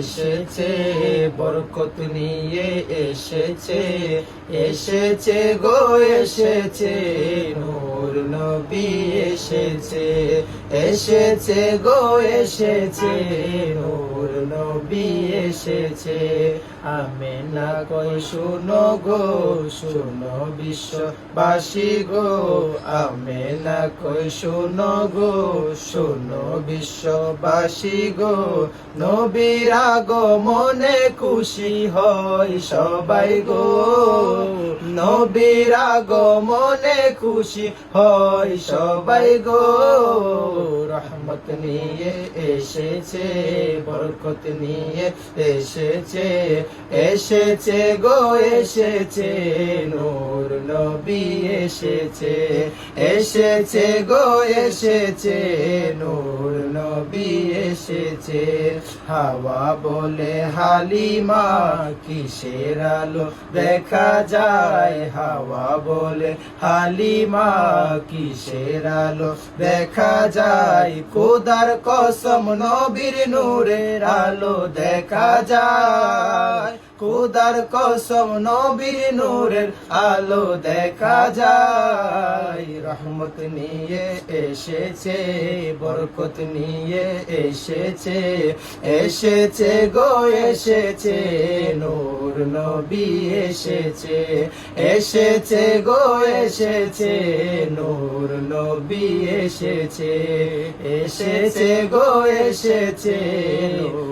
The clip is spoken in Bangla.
এসেছে, বরকত নিয়ে এসেছে এসেছে গো, এসেছে, নূর নবী এসেছে এসেছে গো, এসেছে, নূর নবী এসেছে। আমি না কই শুনো গো, শুনো বিশ্ববাসী গো আমি না কই শুনো গো, শুনো বিশ্ববাসী গো, নবীর আগমনে খুশি হয় সবাই গো। নবীর আগমনে খুশি হয় সবাই গো। রহমত নিয়ে এসেছে, বরকত নিয়ে এসেছে এসেছে গো, এসেছে নূর নবী এসেছে এসেছে গো, এসেছে নূর নবী এসেছে হাওয়া বলে হালিমা, কিসের আলো দেখা যায়? হাওয়া বলে হালিমা, কিসের আলো দেখা যায়? কোদার কসম নবীর নূরের আলো দেখা যায়। খোদার কসম নবীর নূরের আলো দেখা যায়। রহমত নিয়ে এসেছে, বরকত নিয়ে এসেছে এসেছে গো, এসেছে নূর নবী, এসেছে এসেছে গো, এসেছে নূর নবী, এসেছে এসেছে গো, এসেছে নূর